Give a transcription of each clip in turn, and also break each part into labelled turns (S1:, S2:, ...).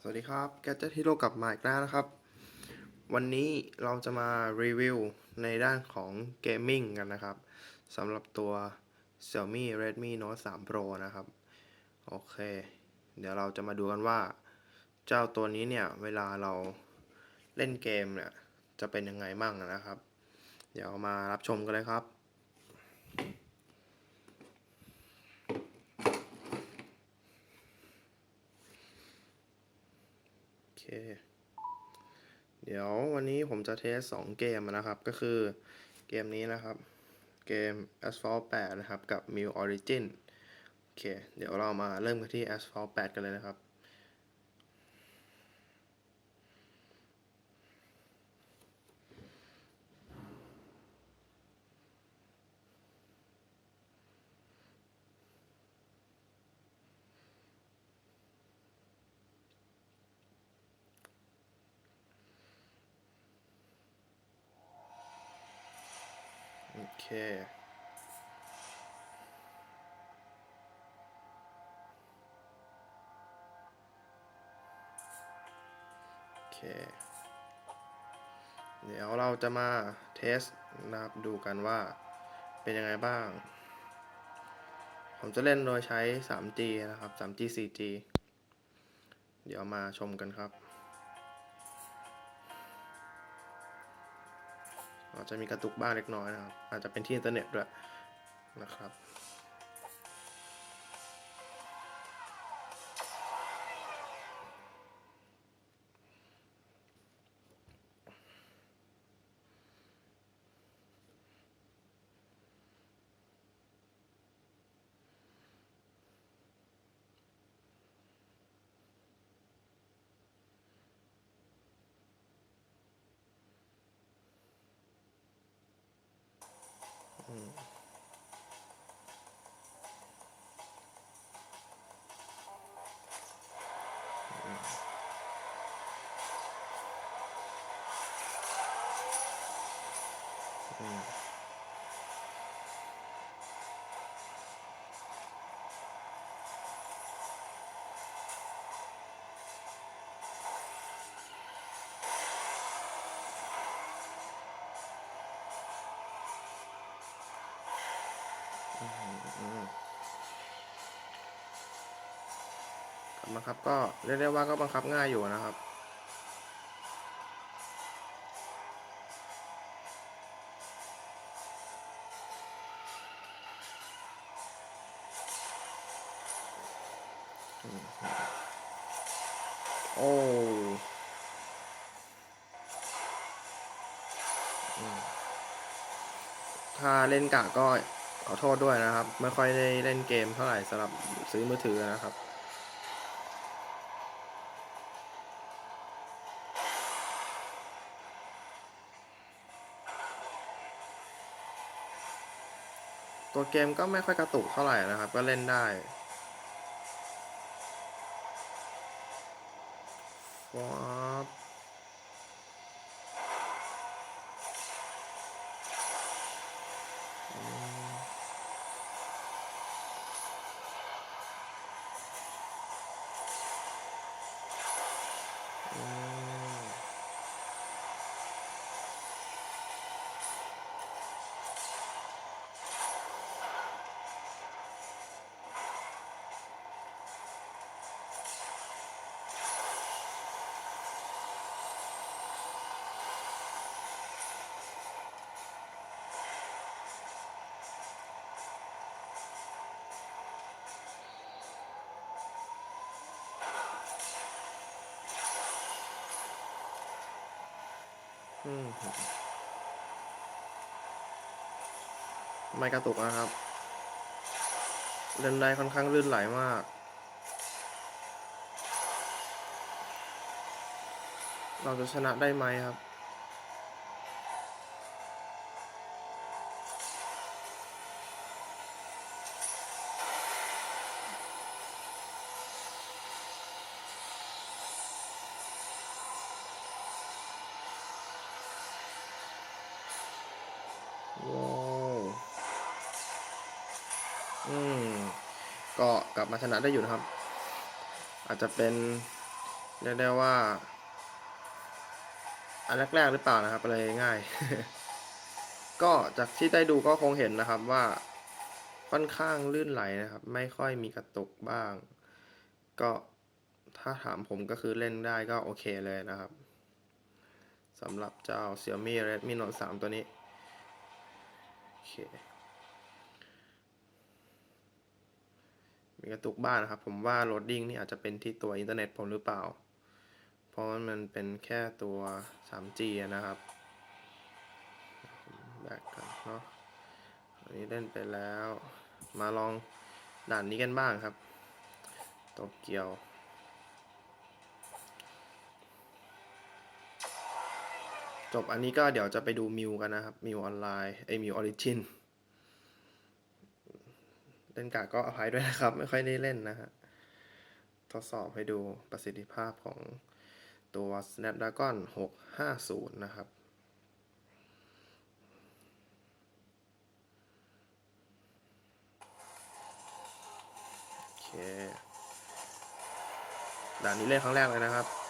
S1: สวัสดีครับ แกจ e t ฮีโร่กลับมาอีกแล้วนะครับ วันนี้เราจะมารีวิวในด้านของเกมมิ่งกันนะครับสำหรับตัว Xiaomi Redmi Note 3 Pro นะครับ โอเค เดี๋ยวเราจะมาดูกันว่า เจ้าตัวนี้เนี่ย เวลาเราเล่นเกมเนี่ย จะเป็นยังไงมั่งนะครับ เดี๋ยวมารับชมกันเลยครับ เค เดี๋ยววันนี้ผมจะเทสสองเกมนะครับ ก็คือเกมนี้นะครับ เกม Asphalt 8 นะครับ กับ m i l Origin โอเค เดี๋ยวเรามาเริ่มกันที่ Asphalt 8 กันเลยนะครับ เค โอเค เดี๋ยวเราจะมาเทสนะครับดูกันว่าเป็นยังไงบ้าง ผมจะเล่นโดยใช้ 3G นะครับ 3G 4G เดี๋ยวมาชมกันครับ อาจจะมีกระตุกบ้างเล็กน้อยนะครับ อาจจะเป็นที่อินเทอร์เน็ตด้วยนะครับ บมาครับก็เรียกได้ว่าก็บังคับง่ายอยู่นะครับ โอ้ถ้าเล่นกะก็ขอโทษด้วยนะครับ ไม่ค่อยได้เล่นเกมเท่าไหร่สำหรับซื้อมือถือนะครับ ตัวเกมก็ไม่ค่อยกระตุกเท่าไหร่นะครับ ก็เล่นได้ว้า ไม่กระตุกนะครับ เล่นได้ค่อนข้างลื่นไหลมาก เราจะชนะได้ไหมครับ ชนะได้อยู่นะครับ อาจจะเป็นเรียกได้ว่า อันแรกๆหรือเปล่านะครับอะไรง่าย ก็จากที่ได้ดูก็คงเห็นนะครับว่าค่อนข้างลื่นไหลนะครับ ไม่ค่อยมีกระตุกบ้าง ก็ถ้าถามผมก็คือเล่นได้ก็โอเคเลยนะครับสำหรับเจ้า Xiaomi Redmi Note 3 ตัวนี้ โอเค กระตุกบ้างนะครับ ผมว่าโหลดดิ้งนี่อาจจะเป็นที่ตัวอินเทอร์เน็ตผมหรือเปล่า เพราะมันเป็นแค่ตัว 3G นะครับแบกกันเนาะอันนี้เล่นไปแล้ว มาลองด่านนี้กันบ้างครับโตเกียวจบอันนี้ก็เดี๋ยวจะไปดูมิวกันนะครับ มิวออนไลน์ไอมิวออริจิน เล่นกาก็อภัยด้วยนะครับ ไม่ค่อยได้เล่นนะฮะ ทดสอบให้ดูประสิทธิภาพของตัว Snapdragon 650 นะครับ โอเคด่านนี้เล่นครั้งแรกเลยนะครับ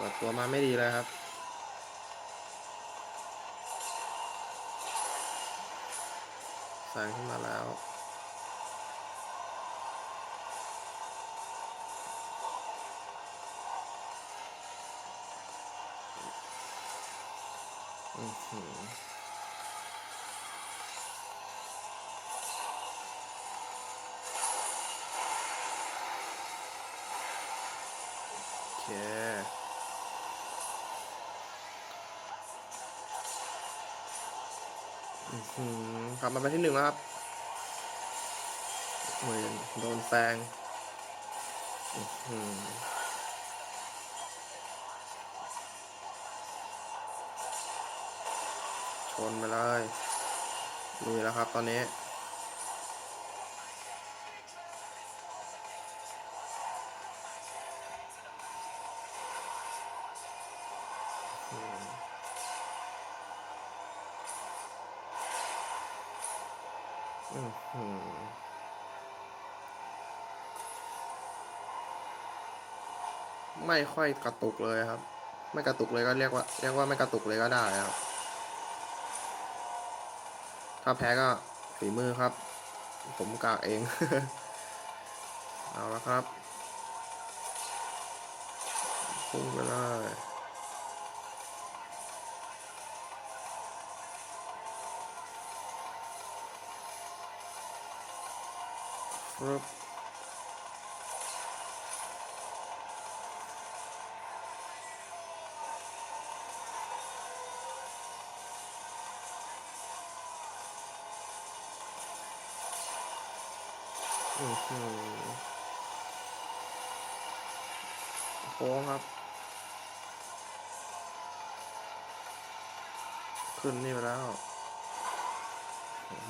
S1: เปิดตัวมาไม่ดีเลยครับแซงขึ้นมาแล้วอือหือ กลับมาเป็นที่หนึ่งแล้วครับโอ้ยโดนแซงชนไปเลยลุยแล้วครับตอนนี้ ไม่ค่อยกระตุกเลยครับ ไม่กระตุกเลยก็เรียกว่า เรียกว่าไม่กระตุกเลยก็ได้ครับ ถ้าแพ้ก็ฝีมือครับ ผมกากเอง เอาละครับพุ่งไปเลย ปึ๊บอือหือโค้งครับ ขึ้นนี่ไปแล้ว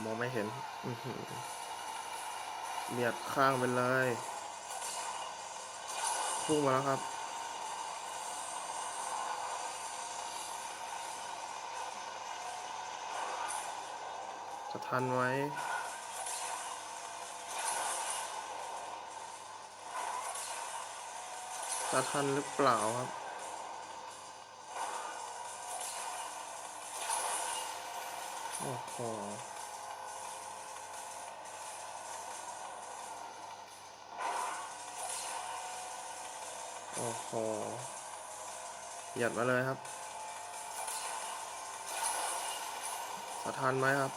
S1: มองไม่เห็น อือหือ เบียดข้างไปเลยพุ่งมาแล้วครับจะทันไหมจะทันหรือเปล่าครับ โอ้โห โอ้โหหยัดมาเลยครับจะทันไหมครับ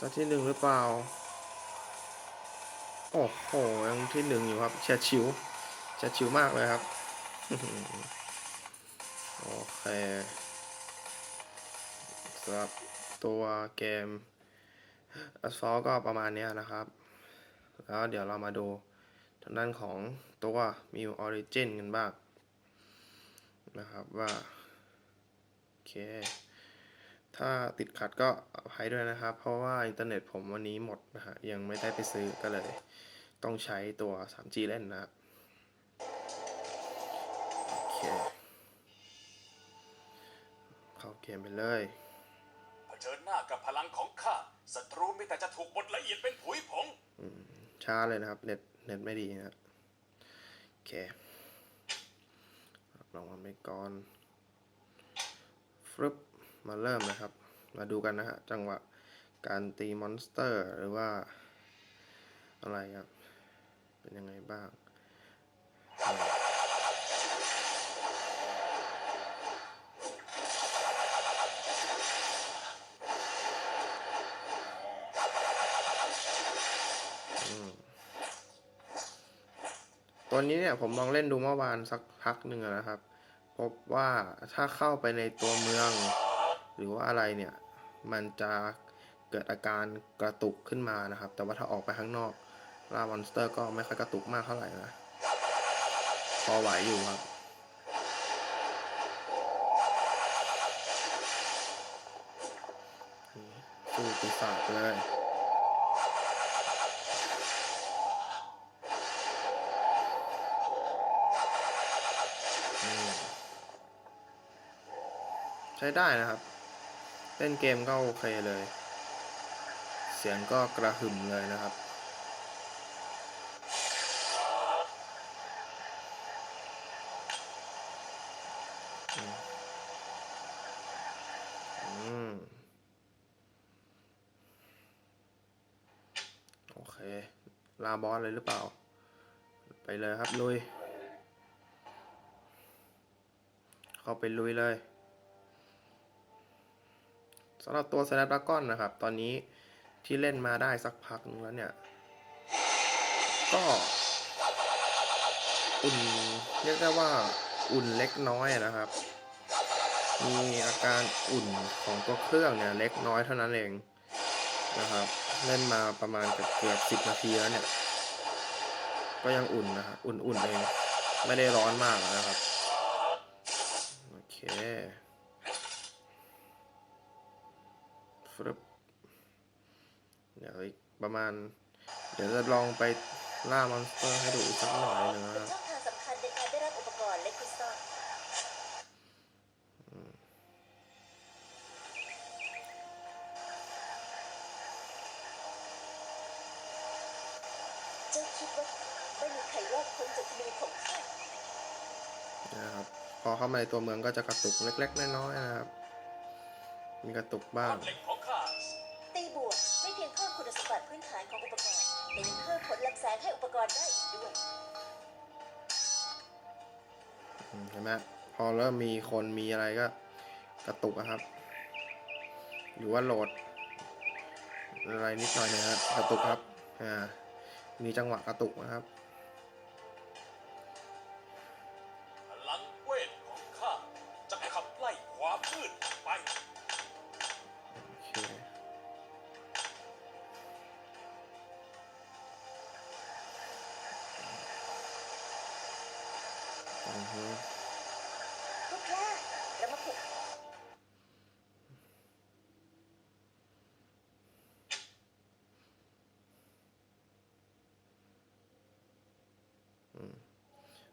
S1: จะที่หนึ่งหรือเปล่า โอ้โห ยังที่หนึ่งอยู่ครับเฉียดชิวเฉียดชิวมากเลยครับ โอเคสำหรับตัวเกม Asphalt ก็ประมาณเนี้ยนะครับ แล้วเดี๋ยวเรามาดูทางด้านของ ตัว m i u Origin กันบ้างนะครับว่า โอเค ถ้าติดขัดก็อภัยด้วยนะครับ เพราะว่าอินเทอร์เน็ตผมวันนี้หมดนะฮะยังไม่ได้ไปซื้อก็เลย ต้องใช้ตัว 3G เล่นนะครับโอเค เข้าเกมไปเลย
S2: เผชิญหน้ากับพลังของข้าศัตรูมีแต่จะถูกบดละเอียดเป็นผุยผง
S1: ช้าเลยนะครับ เน็ตเน็ตไม่ดีนะโอ เคลองมันไปก่อนฟรึบมาเริ่มนะครับ มาดูกันนะฮะจังหวะการตีมอนสเตอร์หรือว่าอะไรครับ เป็นยังไงบ้าง ตัวนี้เนี่ยผมลองเล่นดูเมื่อวานสักพักหนึ่งนะครับ พบว่าถ้าเข้าไปในตัวเมือง หรือว่าอะไรเนี่ย มันจะเกิดอาการกระตุกขึ้นมานะครับ แต่ว่าถ้าออกไปข้างนอกล่ามอนสเตอร์ก็ไม่ค่อยกระตุกมากเท่าไหร่นะพอไหวอยู่ครับสู้ปีศาจเลย ช้ได้นะครับ เล่นเกมก็โอเคเลย เสียงก็กระหึ่มเลยนะครับอืมอืมโอเค ลาบอสเลยหรือเปล่า ไปเลยครับลุย เข้าไปลุยเลย สำหรับตัว Snapdragon นะครับ ตอนนี้ที่เล่นมาได้สักพักนึงแล้วเนี่ย ก็อุ่นเรียกได้ว่าอุ่นเล็กน้อยนะครับ มีอาการอุ่นของตัวเครื่องเนี่ยเล็กน้อยเท่านั้นเองนะครับ เล่นมาประมาณเกือบสิบนาทีแล้วเนี่ย ก็ยังอุ่นนะครับอุ่นๆเอง ไม่ได้ร้อนมากนะครับ โอเค ฟรึบเดี๋ยวอีกประมาณ เดี๋ยวจะลองไปล่ามอนสเตอร์ให้ดูอีกสักหน่อยหนึงนะครับ
S3: ช่องนะคริสตัลเจ้าคิดว่าไม่มีใครรอดพ้นจากมือของข้า
S1: นะครับ พอเข้ามาในตัวเมืองก็จะกระตุกเล็ก ๆ น้อยๆนะครับ มีกระตุกบ้าง
S3: คุณสมบัติพื้นฐานของอุปกรณ์และยังเพิ่มผลลำแสงให้อุปกรณ์ได้อีกด้วย
S1: อืมเห็นไหมพอเริ่มมีคนมีอะไรก็กระตุกอะครับ หรือว่าโหลด อะไรนิดหน่อยนะครับกระตุกครับ อ่า มีจังหวะกระตุกนะครับ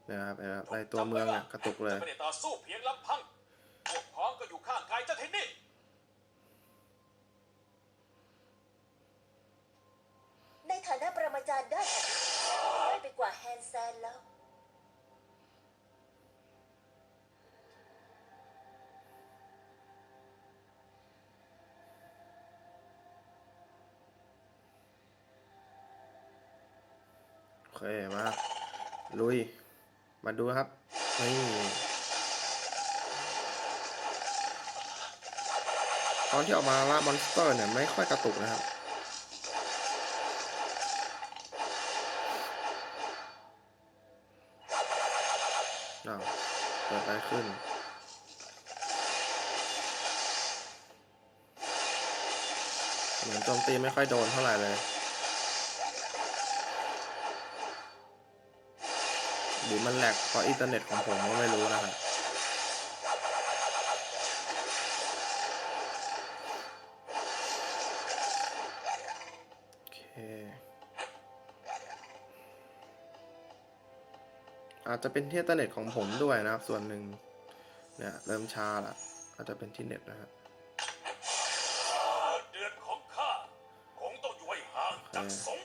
S1: นะครับนะครับในตัวเมืองเนี่ยกระตุกเลย
S2: จะไม่ได้ต่อสู้เพียงลำพังพวกพ้องก็อยู่ข้างกายเจ้าที่นี่
S3: ในฐานะปรมาจารย์ด้านอาวุธไม่ไปกว่าแฮนแซนแล้ว
S1: โอเค มา ลุย มาดูครับนี่ตอนที่ออกมาล่ามอนสเตอร์เนี่ยไม่ค่อยกระตุกนะครับ อ้าวเกิดอะไรขึ้นเหมือนโจมตีไม่ค่อยโดนเท่าไหร่เลย หรือมันแหลกเพราะอินเทอร์เน็ตของผมก็ไม่รู้นะครับอาจจะเป็นที่อินเทอร์เน็ตของผมด้วยนะครับ ส่วนหนึ่งเนี่ยเริ่มชาละอาจจะเป็นที่เน็ตนะฮะ
S2: เดือนของข้าคงต้องอยู่ให้ห่างจากสง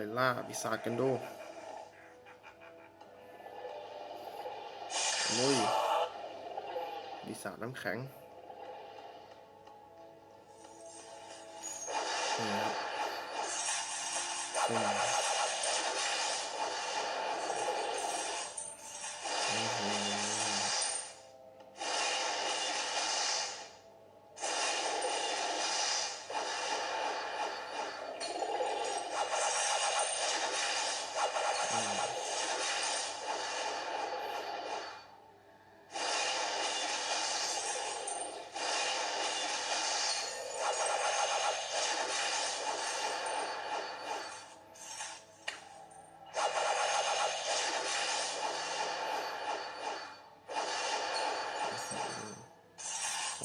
S1: ไปล่าปีศาจกันดูลุยปีศาจน้ำแข็งนี่ครับ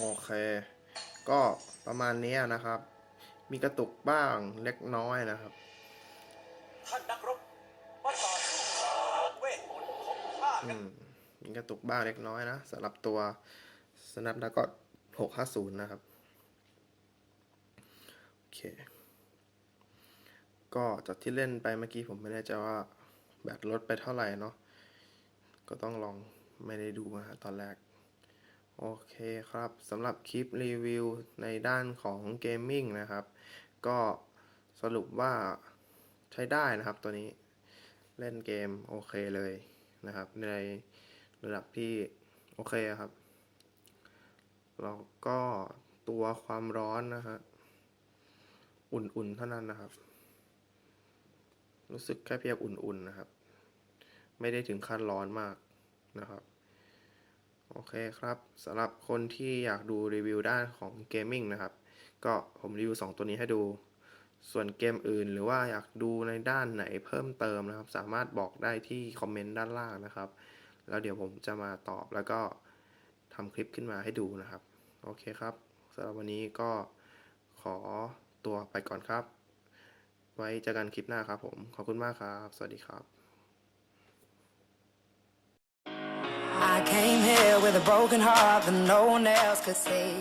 S1: โอเค ก็ประมาณนี้นะครับ มีกระตุกบ้างเล็กน้อยนะครับ
S2: ท่านนักรบมาต่อสู้กับเวทมนต์ของข้า
S1: อื
S2: กัน
S1: มมีกระตุกบ้างเล็กน้อยนะสำหรับตัว Snapdragon 650นะครับโอเค ก็จากที่เล่นไปเมื่อกี้ผมไม่แน่ใจว่าแบตลดไปเท่าไหร่เนาะก็ต้องลองไม่ได้ดูนะฮะตอนแรก โอเคครับสำหรับคลิปรีวิวในด้านของเกมมิ่งนะครับ ก็สรุปว่าใช้ได้นะครับตัวนี้เล่นเกมโอเคเลยนะครับ ในระดับที่โอเคครับ แล้วก็ตัวความร้อนนะฮะอุ่นๆเท่านั้นนะครับ รู้สึกแค่เพียงอุ่นๆนะครับ ไม่ได้ถึงขั้นร้อนมากนะครับ เคครับสำหรับคนที่อยากดูรีวิวด้านของเกมมิ่งนะครับ ก็ผมรีวิว 2 ตัวนี้ให้ดู ส่วนเกมอื่น หรือว่าอยากดูในด้านไหนเพิ่มเติมนะครับ สามารถบอกได้ที่คอมเมนต์ด้านล่างนะครับ แล้วเดี๋ยวผมจะมาตอบแล้วก็ทำคลิปขึ้นมาให้ดูนะครับ โอเคครับสำหรับวันนี้ก็ขอตัวไปก่อนครับ ไว้เจอกันคลิปหน้าครับผม ขอบคุณมากครับ สวัสดีครับ
S4: I came here with a broken heart that no one else could see.